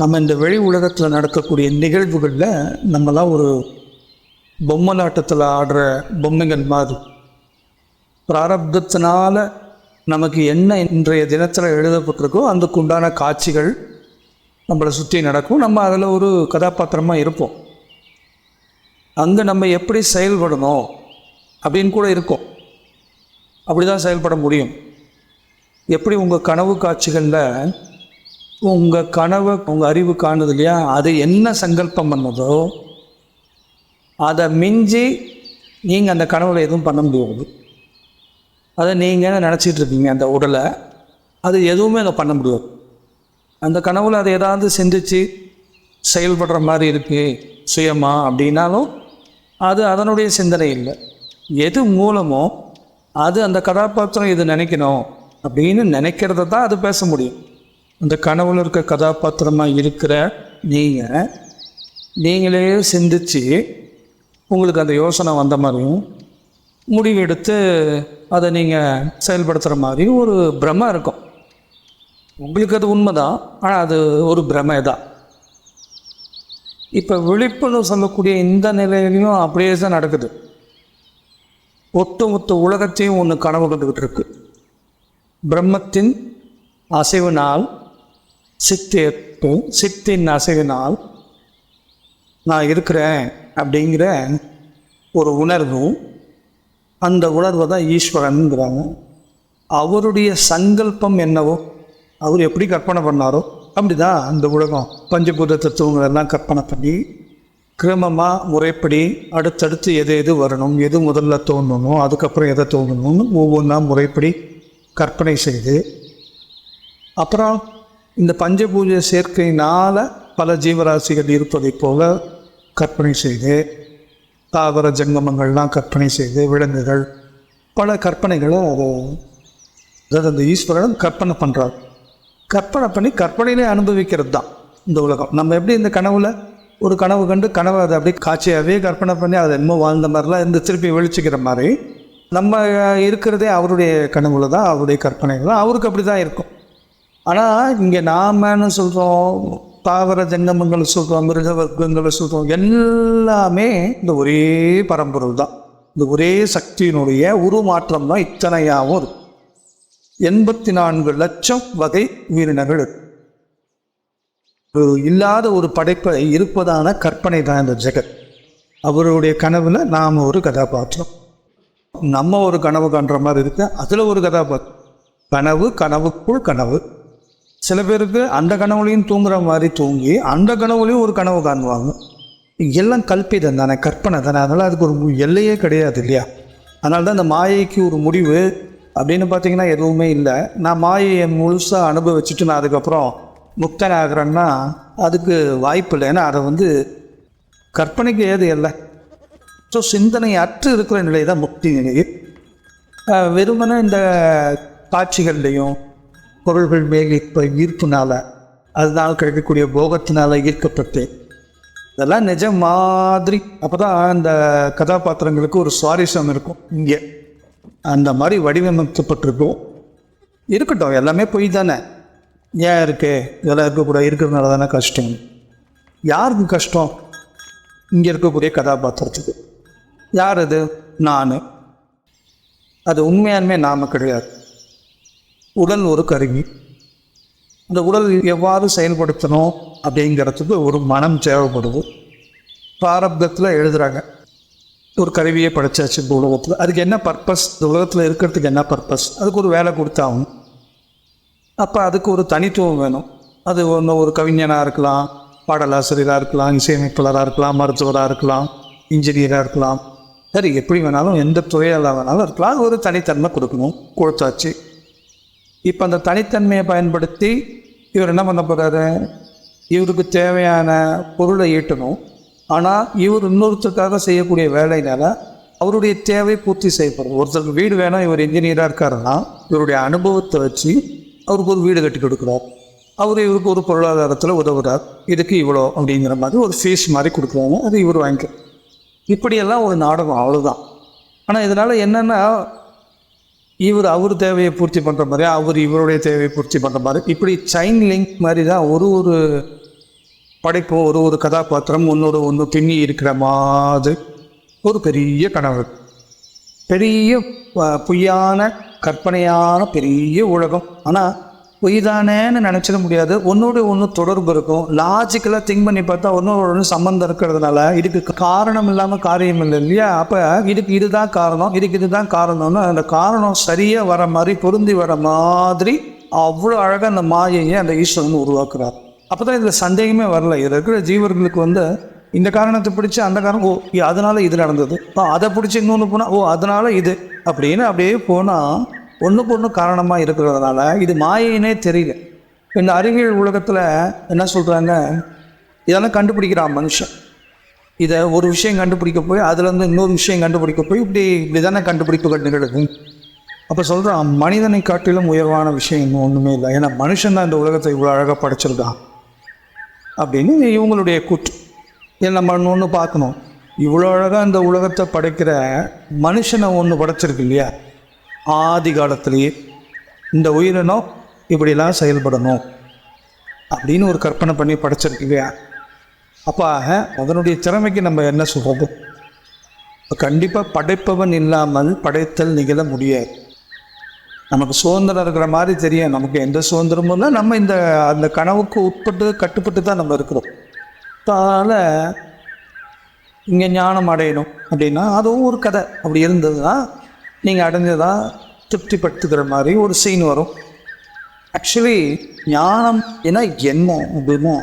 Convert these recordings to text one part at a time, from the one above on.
நம்ம இந்த வெளி உலகத்தில் நடக்கக்கூடிய நிகழ்வுகளில் நம்மலாம் ஒரு பொம்மலாட்டத்தில் ஆடுற பொம்மைகள் மாதிரி. பிராரப்தத்தினால் நமக்கு என்ன இன்றைய தினத்தில் எழுதப்பட்டிருக்கோ அதுக்குண்டான காட்சிகள் நம்மளை சுற்றி நடக்கும். நம்ம அதில் ஒரு கதாபாத்திரமாக இருப்போம். அங்கே நம்ம எப்படி செயல்படணும் அப்படின்னு கூட இருக்கும். அப்படி தான் செயல்பட முடியும். எப்படி உங்கள் கனவு காட்சிகளில் உங்கள் கனவை உங்கள் அறிவு காணுது இல்லையா? அது என்ன சங்கல்பம் பண்ணதோ அதை மிஞ்சி நீங்கள் அந்த கனவுல எதுவும் பண்ண முடியாது. அதை நீங்கள் நினச்சிட்டு இருக்கீங்க அந்த உடலை? அது எதுவுமே அதை பண்ண முடியாது. அந்த கனவுல அதை ஏதாவது சிந்திச்சு செயல்படுற மாதிரி இருக்குது சுயமா அப்படின்னாலும் அது அதனுடைய சிந்தனை இல்லை. எது மூலமோ அது அந்த கதாபாத்திரம் இது நினைக்கணும் அப்படின்னு நினைக்கிறத தான் அது பேச முடியும். அந்த கனவுல இருக்க கதாபாத்திரமாக இருக்கிற நீங்கள் நீங்களே சிந்திச்சு உங்களுக்கு அந்த யோசனை வந்த மாதிரியும் முடிவெடுத்து அதை நீங்கள் செயல்படுத்துகிற மாதிரி ஒரு பிரமை இருக்கும். உங்களுக்கு அது உண்மைதான் ஆனால் அது ஒரு பிரமை தான் இப்போ விழிப்புணர்வு சொல்லக்கூடிய இந்த நிலையிலையும் அப்படியே தான் நடக்குது. ஒட்டுமொத்த உலகத்தையும் ஒன்று கனவு கண்டுக்கிட்டு இருக்கு. பிரம்மத்தின் அசைவினால் சித்தேற்பு சித்தின் அசைவினால் நான் இருக்கிறேன் அப்படிங்கிற ஒரு உணர்வும் அந்த உணர்வை தான் ஈஸ்வரனுங்கிறாங்க. அவருடைய சங்கல்பம் என்னவோ அவர் எப்படி கற்பனை பண்ணாரோ அப்படி தான் அந்த உலகம். பஞ்சபூத தத்துவங்களெல்லாம் கற்பனை பண்ணி கிரமமாக முறைப்படி அடுத்தடுத்து எது எது வரணும் எது முதல்ல தோணணும் அதுக்கப்புறம் எதை தோணணும்னு ஒவ்வொன்றா முறைப்படி கற்பனை செய்து அப்புறம் இந்த பஞ்சபூஜை சேர்க்கையினால் பல ஜீவராசிகள் இருப்பதைப் போல கற்பனை செய்து தாவர ஜங்கமங்கள்லாம் கற்பனை செய்து விலங்குகள் பல கற்பனைகளை அது அதாவது அந்த ஈஸ்வரன் கற்பனை பண்ணுறார் கற்பனை பண்ணி கற்பனையிலே அனுபவிக்கிறது தான் இந்த உலகம். நம்ம எப்படி இந்த கனவுல ஒரு கனவு கண்டு கனவை அதை அப்படியே காட்சியாகவே கற்பனை பண்ணி அதை என்னமோ வாழ்ந்த மாதிரிலாம் இருந்து திருப்பி வெளிச்சிக்கிற மாதிரி நம்ம இருக்கிறதே அவருடைய கனவுல தான் அவருடைய கற்பனைகள் தான் அவருக்கு அப்படி தான் இருக்கும். ஆனால் இங்கே நாமன்னு சொல்கிறோம் தாவர ஜங்கமங்களை சொல்கிறோம் மிருக வர்க்கங்களை சொல்கிறோம் எல்லாமே இந்த ஒரே பரம்பொருள் தான். இந்த ஒரே சக்தியினுடைய உருமாற்றம் தான் இத்தனையாகவும் இருக்கும் எண்பத்தி நான்கு லட்சம் வகை உயிரினங்கள் இருக்கு. இல்லாத ஒரு படைப்பை இருப்பதான கற்பனை தான் இந்த ஜெகத். அவருடைய கனவுல நாம் ஒரு கதாபாத்திரம். நம்ம ஒரு கனவு காண்ற மாதிரி இருக்கு அதில் ஒரு கதாபாத்திரம். கனவு கனவுக்குள் கனவு. சில பேருக்கு அந்த கனவுலையும் தூங்குற மாதிரி தூங்கி அந்த கனவுலையும் ஒரு கனவு காணுவாங்க. எல்லாம் கல்பிதம் தானே கற்பனை தானே. அதனால் அதுக்கு ஒரு எல்லையே கிடையாது இல்லையா? அதனால தான் இந்த மாயைக்கு ஒரு முடிவு அப்படின்னு பார்த்தீங்கன்னா எதுவுமே இல்லை. நான் மாயையை முழுசாக அனுபவிச்சுட்டு நான் அதுக்கப்புறம் முக்தன் ஆகிறேன்னா அதுக்கு வாய்ப்பு இல்லை. ஏன்னா அதை வந்து கற்பனைக்கு ஏது இல்லை. ஸோ சிந்தனை அற்று இருக்கிற நிலை தான் முக்தி நிலை வெறுமனே இந்த காட்சிகள்லையும் பொருள்கள் மேல் இப்போ ஈர்ப்புனால அதனால் கிடைக்கக்கூடிய போகத்தினால ஈர்க்கப்பட்டேன் இதெல்லாம் நிஜம் மாதிரி அப்போ தான் அந்த கதாபாத்திரங்களுக்கு ஒரு சுவாரஸ்யம் இருக்கும். இங்கே அந்த மாதிரி வடிவமைக்கப்பட்டிருக்கும். இருக்கட்டும் எல்லாமே பொய் தானே? ஏன் இருக்கு? இதெல்லாம் இருக்கக்கூடாது இருக்கிறதுனால தானே கஷ்டம். யாருக்கு கஷ்டம்? இங்கே இருக்கக்கூடிய கதாபாத்திரத்துக்கு. யார் அது? நான். அது உண்மையாலுமே நாம கிடையாது. உடல் ஒரு கருவி. அந்த உடல் எவ்வாறு செயல்படுத்தணும் அப்படிங்கிறதுக்கு ஒரு மனம் தேவைப்படுது. பிராரப்தத்தில் எழுதுகிறாங்க ஒரு கருவியை படைச்சாச்சு இந்த உலகத்தில். அதுக்கு என்ன பர்பஸ் இந்த உலகத்தில் இருக்கிறதுக்கு என்ன பர்பஸ் அதுக்கு ஒரு வேலை கொடுத்தாகணும். அப்போ அதுக்கு ஒரு தனித்துவம் வேணும். அது ஒன்று ஒரு கவிஞனாக இருக்கலாம் பாடலாசிரியராக இருக்கலாம் இசையமைப்பாளராக இருக்கலாம் மருத்துவராக இருக்கலாம் இன்ஜினியராக இருக்கலாம். சரி எப்படி வேணாலும் எந்த துறையெல்லாம் வேணாலும் இருக்கலாம். ஒரு தனித்தன்மை கொடுக்கணும். கொடுத்தாச்சு. இப்போ அந்த தனித்தன்மையை பயன்படுத்தி இவர் என்ன பண்ண போகிறாரு இவருக்கு தேவையான பொருளை ஈட்டணும். ஆனால் இவர் இன்னொருத்தருக்காக செய்யக்கூடிய வேலையினால் அவருடைய தேவை பூர்த்தி செய்யப்படும். ஒருத்தருக்கு வீடு வேணும் இவர் இன்ஜினியராக இருக்காருன்னா இவருடைய அனுபவத்தை வச்சு அவருக்கு ஒரு வீடு கட்டி கொடுக்குறார். அவர் இவருக்கு ஒரு பொருளாதாரத்தில் உதவுறார். இதுக்கு இவ்வளோ அப்படிங்கிற மாதிரி ஒரு ஃபீஸ் மாதிரி கொடுக்குறாங்க. அது இவர் வாங்கிக்க. இப்படியெல்லாம் ஒரு நாடகம் அவ்வளோதான் ஆனால் இதனால் என்னென்னா இவர் அவர் தேவையை பூர்த்தி பண்ணுற மாதிரி அவர் இவருடைய தேவையை பூர்த்தி பண்ணுற மாதிரி. இப்படி செயின் லிங்க் மாதிரி தான் ஒரு ஒரு படைப்பும் ஒரு ஒரு கதாபாத்திரம் ஒன்னோட ஒன்று பின்னி இருக்கிற மாதிரி ஒரு பெரிய கனவு. பெரிய பொய்யான கற்பனையான பெரிய உலகம். ஆனால் பொய் தானேன்னு நினச்சிட முடியாது. ஒன்னோட ஒன்று தொடர்பு இருக்கும். லாஜிக்கலாக திங்க் பண்ணி பார்த்தா ஒன்னோட ஒன்று சம்மந்தம் இருக்கிறதுனால இதுக்கு காரணம் இல்லாமல் காரியம் இல்லை இல்லையா? அப்போ இதுக்கு இதுதான் காரணம். இதுக்கு இதுதான் காரணம்னு அந்த காரணம் சரியாக வர மாதிரி பொருந்தி வர மாதிரி அவ்வளோ அழகாக அந்த மாயையை அந்த ஈஸ்வரன் உருவாக்குறார். அப்போ தான் இதில் சந்தேகமே வரல. இதில் இருக்கிற ஜீவர்களுக்கு வந்து இந்த காரணத்தை பிடிச்சி அந்த காரணம் ஓ அதனால் அதனால இது நடந்தது. அதை பிடிச்சி இன்னொன்று போனால் ஓ அதனால இது அப்படின்னு அப்படியே போனால் ஒன்றுக்கு ஒன்று காரணமாக இருக்கிறதுனால இது மாயினே தெரியல. இந்த அறிவியல் உலகத்தில் என்ன சொல்கிறாங்க இதெல்லாம் கண்டுபிடிக்கிறான் மனுஷன். இதை ஒரு விஷயம் கண்டுபிடிக்க போய் அதுலேருந்து இன்னொரு விஷயம் கண்டுபிடிக்க போய் இப்படி இப்படி கண்டுபிடிப்புகள் நிகழுது அப்போ சொல்கிறான் மனிதனை காட்டிலும் உயர்வான விஷயம் இன்னும் ஒன்றுமே இல்லை. ஏன்னா மனுஷன் தான் இந்த உலகத்தை இவ்வளோ அழகாக படைச்சிருக்கான். அப்படின்னு இவங்களுடைய கூற்று. இதை நம்ம ஒன்று பார்க்கணும்? இவ்வளோ அழகாக இந்த உலகத்தை படைக்கிற மனுஷனை ஒன்று படைச்சிருக்கு இல்லையா? ஆதி காலத்திலேயே இந்த உயிரினம் இப்படிலாம் செயல்படணும் அப்படின்னு ஒரு கற்பனை பண்ணி படைச்சிருக்கீங்க. அப்போ அதனுடைய திறமைக்கு நம்ம என்ன சொல்கிறது கண்டிப்பாக படைப்பவன் இல்லாமல் படைத்தல் நிகழ முடியாது. நமக்கு சுதந்திரம் இருக்கிற மாதிரி தெரியும். நமக்கு எந்த சுதந்திரமும் இல்லை. நம்ம இந்த அந்த கனவுக்கு உட்பட்டு கட்டுப்பட்டு தான் நம்ம இருக்கிறோம். அதனால் இங்கே ஞானம் அடையணும் அப்படின்னா அதுவும் ஒரு கதை. அப்படி இருந்ததுன்னா நீங்கள் அடைஞ்சதா திருப்திப்படுத்துகிற மாதிரி ஒரு சீன் வரும். ஆக்சுவலி ஞானம் ஏன்னா என்ன அப்படின்னா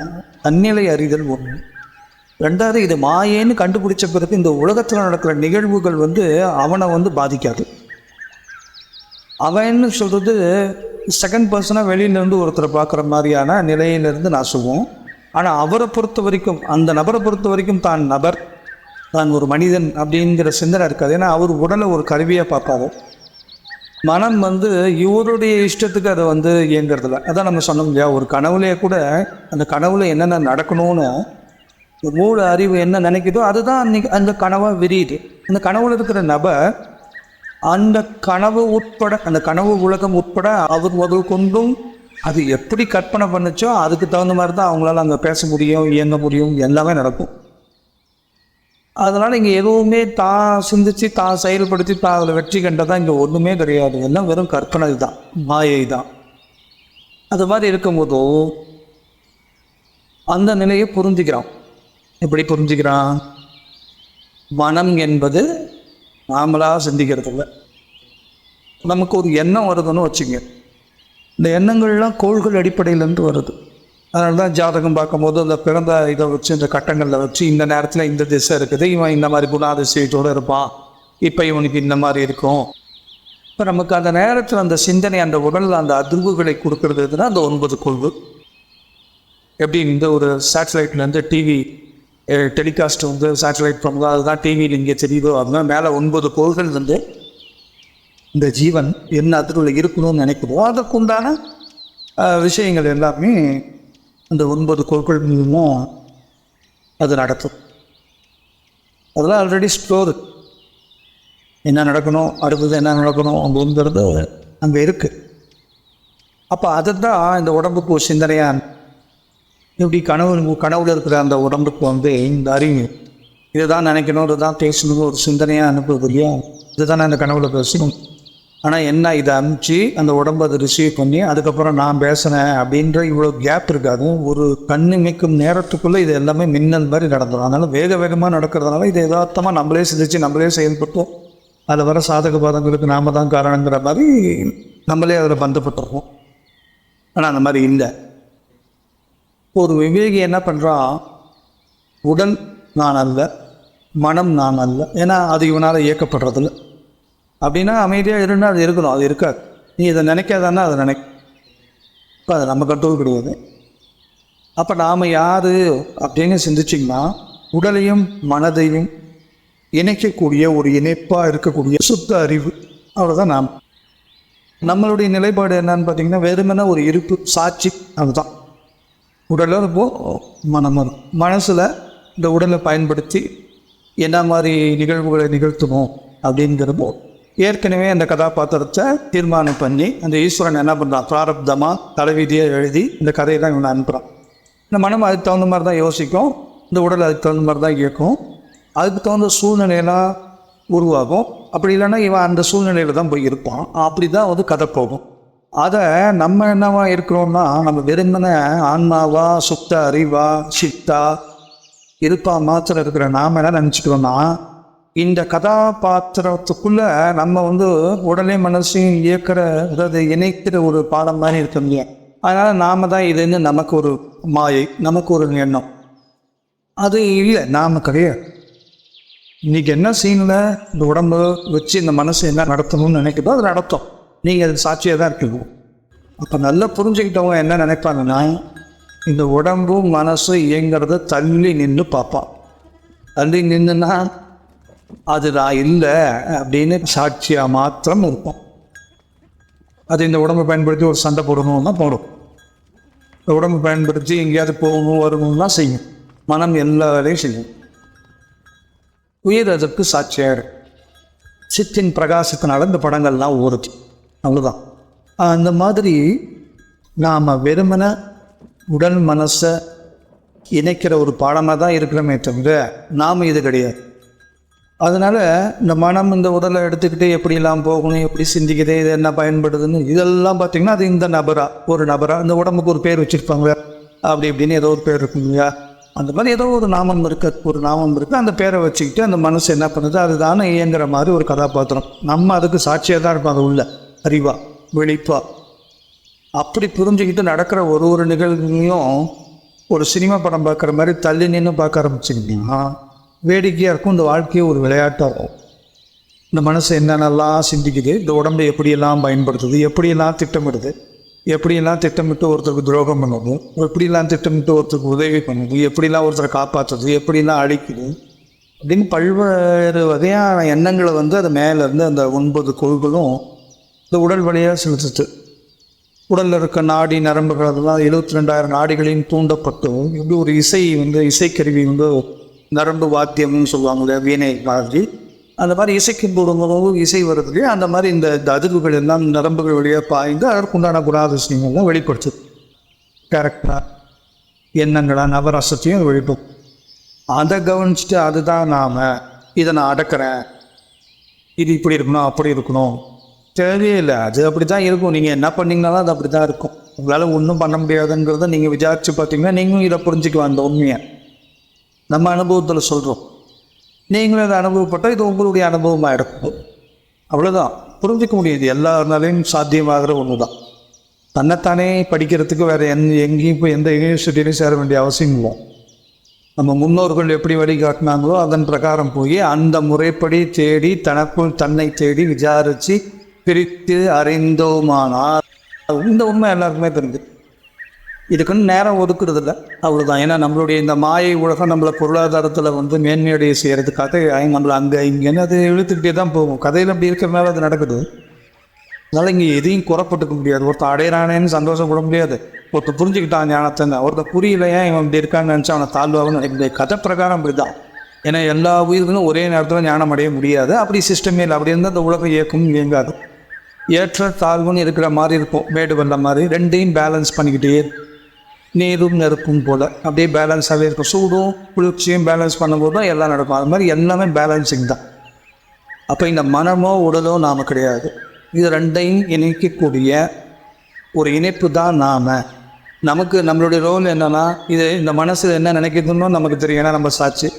தன்னிலை அறிதல் ஒன்று ரெண்டாவது இது மாயேன்னு கண்டுபிடிச்ச பிறகு இந்த உலகத்தில் நடக்கிற நிகழ்வுகள் வந்து அவனை வந்து பாதிக்காது. அவன்னு சொல்கிறது செகண்ட் பர்சனாக வெளியிலேருந்து ஒருத்தரை பார்க்குற மாதிரியான நிலையிலிருந்து நான் சொல்லுவோம் ஆனால் அவரை பொறுத்த வரைக்கும் அந்த நபரை பொறுத்த வரைக்கும் தான் நபர். நான் ஒரு மனிதன் அப்படிங்கிற சிந்தனை இருக்காது. ஏன்னா அவர் உடலை ஒரு கருவியாக பார்ப்பாரு. மனம் வந்து இவருடைய இஷ்டத்துக்கு அதை வந்து இயங்குறதில்ல. அதான் நம்ம சொன்னோம் இல்லையா ஒரு கனவுலேயே கூட அந்த கனவுல என்னென்ன நடக்கணும்னு ஒரு மூல அறிவு என்ன நினைக்குதோ அதுதான் அன்னைக்கு அந்த கனவாக விரியுது. அந்த கனவுல இருக்கிற நபர் அந்த கனவு உட்பட அந்த கனவு உலகம் உட்பட அவர் முதல் கொண்டும் அது எப்படி கற்பனை பண்ணுச்சோ அதுக்கு தகுந்த மாதிரி தான் அவங்களால அங்கே பேச முடியும் இயங்க முடியும் எல்லாமே நடக்கும். அதனால் இங்கே எதுவுமே தான் சிந்திச்சு தான் செயல்படுத்தி தான் அதில் வெற்றி கண்டதா இங்கே ஒன்றுமே கிடையாது. எல்லாம் வெறும் கற்பனை தான் மாயை தான். அது மாதிரி இருக்கும்போதோ அந்த நிலையை புரிஞ்சுக்கிறான். எப்படி புரிஞ்சுக்கிறான்? மனம் என்பது நாமளாக சிந்திக்கிறதில்ல. நமக்கு ஒரு எண்ணம் வருதுன்னு வச்சுங்க இந்த எண்ணங்கள்லாம் கோள்கள் அடிப்படையிலேருந்து வருது. அதனால தான் ஜாதகம் பார்க்கும்போது அந்த பிறந்த இதை வச்சு இந்த கட்டங்களில் வச்சு இந்த நேரத்தில் இந்த திசை இருக்குது இவன் இந்த மாதிரி குணாதிசயத்தோடு இருப்பான். இப்போ இவனுக்கு இந்த மாதிரி இருக்கும். இப்போ நமக்கு அந்த நேரத்தில் அந்த சிந்தனை அந்த உடலில் அந்த அதிர்வுகளை கொடுக்கறது அந்த ஒன்பது கொள்வு எப்படி இந்த ஒரு சேட்டலைட்லேருந்து டிவி டெலிகாஸ்ட் வந்து சேட்டலைட் பண்ணுதோ அதுதான் டிவியில் இங்கே தெரியுதோ அதுதான் மேலே ஒன்பது கோள்கள் வந்து இந்த ஜீவன் என்ன அதிர்வில் இருக்கணும்னு நினைக்கிறோம் அதற்குண்டான விஷயங்கள் எல்லாமே அந்த ஒன்பது கோள்கள் மூலமும் அது நடத்தும் அதெல்லாம் ஆல்ரெடி ஸ்டோர் என்ன நடக்கணும் அடுத்தது என்ன நடக்கணும் அப்படிங்கிறது அங்கே இருக்குது அப்போ அதை தான் இந்த உடம்புக்கு ஒரு சிந்தனையாக இப்படி கனவு கனவுல இருக்கிற அந்த உடம்புக்கு வந்து இந்த அறிவு. இதை தான் நினைக்கணும் இதை தான் பேசணும் ஒரு சிந்தனையாக அனுப்புறது இல்லையா? இதை தான் அந்த கனவுல பேசணும். ஆனால் என்ன இதை அனுப்பிச்சு அந்த உடம்பு அதை ரிசீவ் பண்ணி அதுக்கப்புறம் நான் பேசுகிறேன் அப்படின்ற இவ்வளோ கேப் இருக்காது. ஒரு கண்ணு மிக்கும் நேரத்துக்குள்ளே இது எல்லாமே மின்னல் மாதிரி நடந்துடும் அதனால் வேக வேகமாக நடக்கிறதுனால இதை யதார்த்தமாக நம்மளே சிந்திச்சு நம்மளே செயல்பட்டோம். அதில் வர சாதக பாதங்களுக்கு நாம தான் காரணங்கிற மாதிரி நம்மளே அதில் பந்தப்பட்டிருக்கோம் ஆனால் அந்த மாதிரி இல்லை. ஒரு விவேகி என்ன பண்ணுறான் உடல் நான் அல்ல மனம் நான் அல்ல. ஏன்னா அது இவனால் இயக்கப்படுறதில்ல. அப்படின்னா அமைதியாக இருந்தால் அது இருக்கணும். அது இருக்காது. நீ இதை நினைக்காதானா அதை நினை இப்போ அது நம்ம கட்டுவது கிடையாது அப்போ நாம் யார் அப்படின்னு சிந்திச்சிங்கன்னா உடலையும் மனதையும் இணைக்கக்கூடிய ஒரு இணைப்பாக இருக்கக்கூடிய சுத்த அறிவு அவ்வளோதான் நாம். நம்மளுடைய நிலைப்பாடு என்னன்னு பார்த்தீங்கன்னா வெறுமன ஒரு இருப்பு சாட்சி அதுதான். உடலும் இருக்கும் மனமும் மனசில் இந்த உடலை பயன்படுத்தி என்ன மாதிரி நிகழ்வுகளை நிகழ்த்தணும் அப்படிங்கிறப்போ ஏற்கனவே அந்த கதாபாத்திரத்தை தீர்மானம் பண்ணி அந்த ஈஸ்வரன் என்ன பண்ணுறான் பிராரப்தமாக தலைவீதியாக எழுதி இந்த கதையை தான் இவனை அனுப்புகிறான் இந்த மனம் அதுக்கு தகுந்த மாதிரி தான் யோசிக்கும். இந்த உடல் அதுக்கு தகுந்த மாதிரி தான் கேட்கும் அதுக்கு தகுந்த சூழ்நிலையெல்லாம் உருவாகும். அப்படி இல்லைன்னா இவன் அந்த சூழ்நிலையில் தான் போய் இருப்பான். அப்படி தான் வந்து கதை போகும். அதை நம்ம என்னவா இருக்கிறோம்னா நம்ம வெறுமனே ஆன்மாவா சுத்த அறிவா சித்தா இருப்பா மாத்திரம் இருக்கிற நாம் என்ன நினச்சிக்கிறோம்னா இந்த கதாபாத்திரத்துக்குள்ள நம்ம வந்து உடலே மனசையும் இயக்கிற அதாவது இணைக்கிற ஒரு பாடம் மாதிரி இருக்க முடியும். அதனால் நாம தான் இதுன்னு நமக்கு ஒரு மாயை நமக்கு ஒரு எண்ணம். அது இல்லை நாம கிடையாது. இன்னைக்கு என்ன சீனில் இந்த உடம்பு வச்சு இந்த மனசு என்ன நடத்தணும்னு நினைக்கிறதோ அது நடத்தும். நீங்கள் அது சாட்சியாக தான் இருக்கீங்க அப்போ நல்லா புரிஞ்சுக்கிட்டவங்க என்ன நினைப்பாங்கன்னா இந்த உடம்பும் மனசு இயங்கிறத தள்ளி நின்று பார்ப்பான். தள்ளி நின்றுனா அது நான் இல்லை அப்படின்னு சாட்சியாக மாத்திரம் இருப்போம். அது இந்த உடம்பை பயன்படுத்தி ஒரு சண்டை போடணும்னா போடும் இந்த உடம்பை பயன்படுத்தி எங்கேயாவது போகணும் வரணும்னா செய்யும். மனம் எல்லா வேலையும் செய்யும். உயிர் அதற்கு சாட்சியாக இருக்கு சித்தின் பிரகாசத்தினால இந்த படங்கள்லாம் ஓடுச்சு அவ்வளோதான் அந்த மாதிரி நாம் வெறுமன உடல் மனசை இணைக்கிற ஒரு பாடமாக தான் இருக்கிறோமே தவிர நாம் இது கிடையாது. அதனால் இந்த மனம் இந்த உடலை எடுத்துக்கிட்டு எப்படியெல்லாம் போகணும் எப்படி சிந்திக்குது இது என்ன பயன்படுதுன்னு இதெல்லாம் பார்த்திங்கன்னா அது இந்த நபரா ஒரு நபரா. இந்த உடம்புக்கு ஒரு பேர் வச்சுருப்பாங்க. அப்படி இப்படின்னு ஏதோ ஒரு பேர் இருக்கும் இல்லையா? அந்த மாதிரி ஏதோ ஒரு நாமம் இருக்கு ஒரு நாமம் இருக்குது அந்த பேரை வச்சுக்கிட்டு அந்த மனசு என்ன பண்ணுது? அதுதானே இயங்குற மாதிரி ஒரு கதாபாத்திரம். நம்ம அதுக்கு சாட்சியாக தான் இருக்கும் அது உள்ள. அறிவா வெளிப்பா. அப்படி புரிஞ்சுக்கிட்டு நடக்கிற ஒரு ஒரு நிகழ்வுலையும் ஒரு சினிமா படம் பார்க்குற மாதிரி தள்ளி நின்று பார்க்க ஆரம்பிச்சிங்கன்னா வேடிக்கையாக இருக்கும். இந்த வாழ்க்கையை ஒரு விளையாட்டாக இருக்கும். இந்த மனசு என்னென்னலாம் சிந்திக்குது. இந்த உடம்பை எப்படியெல்லாம் பயன்படுத்துது? எப்படியெல்லாம் திட்டமிடுது? எப்படியெல்லாம் திட்டமிட்டு ஒருத்தருக்கு துரோகம் பண்ணுது? எப்படியெல்லாம் திட்டமிட்டு ஒருத்தருக்கு உதவி பண்ணுது? எப்படிலாம் ஒருத்தரை காப்பாற்றுறது எப்படிலாம் அழிக்குது? அப்படின்னு பல்வேறு வகையான எண்ணங்களை வந்து அது மேலேருந்து அந்த ஒன்பது கொள்களும் இந்த உடல் வழியாக செலுத்துது. உடலில் இருக்க நாடி நரம்புகள் அதெல்லாம் எழுபத்தி ரெண்டாயிரம் நாடிகளையும் தூண்டப்பட்டு இப்படி ஒரு இசை வந்து இசைக்கருவி வந்து நரம்பு வாத்தியம்னு சொல்லுவாங்க வீணை மாதிரி. அந்த மாதிரி இசைக்கும் போடும்போது இசை வருது அந்த மாதிரி இந்த இந்த அதிர்வுகள் எல்லாம் நரம்புகள் வழியாக பாய்ந்து அதற்குண்டான குணாதிசயங்கள்லாம் வெளிப்படுத்துது கரெக்டாக எண்ணங்களா நவரசத்தையும் வெளிப்படும். அதை கவனிச்சுட்டு அதுதான் நாம் இதை நான் அடக்கிறேன். இது இப்படி இருக்கணும் அப்படி இருக்கணும். தேவையில்லை அது அப்படி தான் இருக்கும். நீங்கள் என்ன பண்ணிங்கனாலும் அது அப்படி தான் இருக்கும். உங்களால் ஒன்றும் பண்ண முடியாதுங்கிறத நீங்கள் விசாரித்து பார்த்தீங்கன்னா நீங்களும் இதை புரிஞ்சுக்கலாம் அந்த உண்மையை. நம்ம அனுபவத்தில் சொல்கிறோம் நீங்களும் அதை அனுபவப்பட்டால் இது உங்களுடைய அனுபவமாக இருக்கும் அவ்வளோதான் புரிஞ்சிக்க முடியுது. எல்லாருனாலையும் சாத்தியமாகிற ஒன்று தான் தன்னைத்தானே படிக்கிறதுக்கு வேறு எந் எங்கேயும் போய் எந்த யூனிவர்சிட்டிலையும் சேர வேண்டிய அவசியம் இல்லை. நம்ம முன்னோர்கள் எப்படி வழிகாட்டினாங்களோ அதன் பிரகாரம் போய் அந்த முறைப்படி தேடி தனக்குள் தன்னை தேடி விசாரித்து பிரித்து அறிந்தோமானால் இந்த உண்மை எல்லாருக்குமே தெரிஞ்சு இதுக்குன்னு நேரம் ஒதுக்குறது இல்லை அவ்வளோதான் ஏன்னா நம்மளுடைய இந்த மாயை உலகம் நம்மளை பொருளாதாரத்தில் வந்து மேன்மையடைய செய்கிறதுக்காக நம்மளை அங்கே இங்கேன்னு அது இழுத்துக்கிட்டே தான் போகும். கதையில் அப்படி இருக்கிறனால அது நடக்குது. அதனால் இங்கே எதையும் குறப்பட்டுக்க முடியாது. ஒருத்தர் அடையிறானேன்னு சந்தோஷப்பட முடியாது. ஒருத்தர் புரிஞ்சுக்கிட்டான் ஞானத்தை ஒருத்தர் புரியல ஏன் இவன் இப்படி இருக்கான்னு நினச்சா அவனை தாழ்வாகனு நினைக்க முடியாது. கதை பிரகாரம் அப்படி தான் ஏன்னா எல்லா உயிர்களும் ஒரே நேரத்தில் ஞானம் அடைய முடியாது. அப்படி சிஸ்டமே இல்லை. அப்படி இருந்தால் அந்த உலகம் இயக்கும் இயங்காது. ஏற்ற தாழ்வுன்னு இருக்கிற மாதிரி இருக்கும் மேடு வந்த மாதிரி. ரெண்டையும் பேலன்ஸ் பண்ணிக்கிட்டே நேரும் நெருப்பும் போல். அப்படியே பேலன்ஸாகவே இருக்கும். சூடும் குளிர்ச்சியும் பேலன்ஸ் பண்ணும்போது தான் எல்லாம் நடக்கும். அது மாதிரி எல்லாமே பேலன்சிங் தான். அப்போ இந்த மனமோ உடலோ நாம் கிடையாது. இது ரெண்டையும் இணைக்கக்கூடிய ஒரு இணைப்பு தான் நாம். நமக்கு நம்மளுடைய ரோல் என்னென்னா இது இந்த மனசு என்ன நினைக்கிறதுன்னு நமக்கு தெரியும். ஏன்னா நம்ம சாட்சி.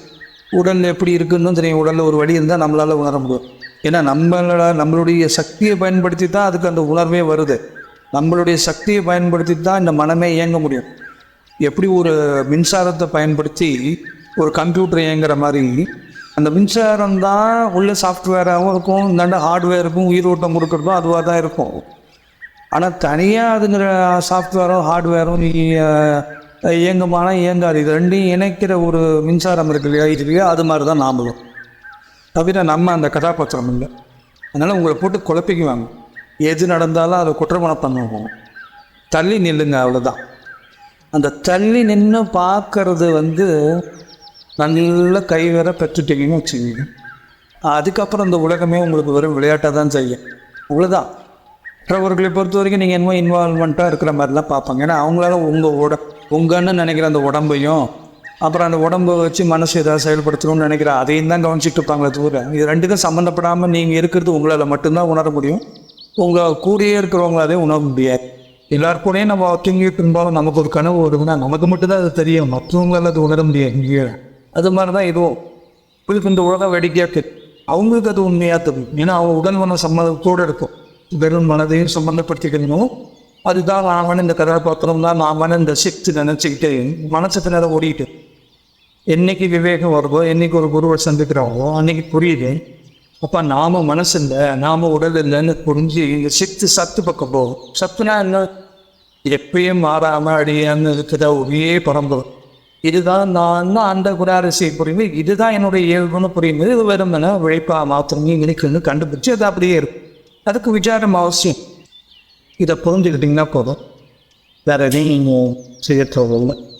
உடல் எப்படி இருக்குன்னு தெரியும். உடலில் ஒரு வழி இருந்தால் நம்மளால் உணர முடியும். ஏன்னா நம்மளோட நம்மளுடைய சக்தியை பயன்படுத்தி தான் அதுக்கு அந்த உணர்வே வருது. நம்மளுடைய சக்தியை பயன்படுத்தி தான் இந்த மனமே இயங்க முடியும். எப்படி ஒரு மின்சாரத்தை பயன்படுத்தி ஒரு கம்ப்யூட்டர் இயங்குற மாதிரி அந்த மின்சாரம் தான் உள்ள சாஃப்ட்வேராகவும் இருக்கும் இந்தாண்ட ஹார்ட்வேருக்கும் உயிரோட்டம் கொடுக்குறதும் அதுவாக தான் இருக்கும். ஆனால் தனியாக அதுங்கிற சாஃப்ட்வேரும் ஹார்ட்வேரும் நீ இயங்குமானா இயங்காது. இது ரெண்டையும் இணைக்கிற ஒரு மின்சாரம் இருக்கு இல்லையா? இல்லையா? அது மாதிரி தான் நாமளும் தவிர நம்ம அந்த கதாபாத்திரம் இல்லை. அதனால் உங்களை போட்டு குழப்பிக்குவாங்க. எது நடந்தாலும் அதை குற்றமான பண்ணுவோம். தள்ளி நில்லுங்க அவ்வளோதான் அந்த தள்ளி நின்று பார்க்கறது வந்து நல்ல கை வேற பெற்றுட்டீங்கன்னு வச்சுக்கோங்க. அதுக்கப்புறம் இந்த உலகமே உங்களுக்கு வெறும் விளையாட்டாக தான் செய்யும். அவ்வளோதான் மற்றவர்களை பொறுத்த வரைக்கும் நீங்கள் என்னமோ இன்வால்மெண்ட்டாக இருக்கிற மாதிரிலாம் பார்ப்பாங்க. ஏன்னா அவங்களால உங்கள் உட உங்கன்னு நினைக்கிற அந்த உடம்பையும் அப்புறம் அந்த உடம்பை வச்சு மனசு ஏதாவது செயல்படுத்தணும்னு நினைக்கிற அதையும் தான் கவனிச்சிட்டு இருப்பாங்களே தவிர இது ரெண்டுக்கும் சம்மந்தப்படாமல் நீங்கள் இருக்கிறது உங்களால் மட்டும்தான் உணர முடியும். உங்கள் கூடியே இருக்கிறவங்களாலே உணர முடியாது. எல்லார் கூடயும் நம்ம தூங்கிட்டு இருந்தாலும் நமக்கு ஒரு கனவு வருதுன்னா நமக்கு மட்டும்தான் அது தெரியும். மற்றவங்களால் அது உணர முடியாது இங்கே அது மாதிரி தான் இதுவும் இப்படி இந்த உலக வேடிக்கையாக அவங்களுக்கு அது உண்மையாக தெரியும். ஏன்னா அவங்க உடல் மன சம்மதத்தோடு இருக்கும். வெறும் மனதையும் சம்மந்தப்படுத்திக்கணும். அதுதான் நாமன்னு இந்த கதாபாத்திரம் தான். நாமன்னு இந்த சிக்ஸ் நினச்சிக்கிட்டு மனசு பின்னால ஓடிட்டு. என்னைக்கு விவேகம் வருதோ என்னைக்கு ஒரு குருவை சந்திக்கிறாங்களோ அன்னைக்கு புரியுது. அப்போ நாம மனசு இல்லை நாம உடல் இல்லைன்னு புரிஞ்சு இந்த சித்து சத்து பக்கம் போகும் சத்துனா என்ன? எப்பயும் மாறாம அடியான்னு இருக்கிற ஒரே பரம்பரை இதுதான் நான் அந்த குடாரசியை புரியுது இதுதான் என்னுடைய இயல்புன்னு புரியுது இது வெறுமனே உழைப்பா மாத்திரமே இருக்குன்னு கண்டுபிடிச்சு அது அப்படியே இருக்கும். அதுக்கு விசாரம் அவசியம். இதை புரிஞ்சுக்கிட்டிங்கன்னா போதும். வேற எதையும் நீங்கள் செய்ய தேவையில்லை.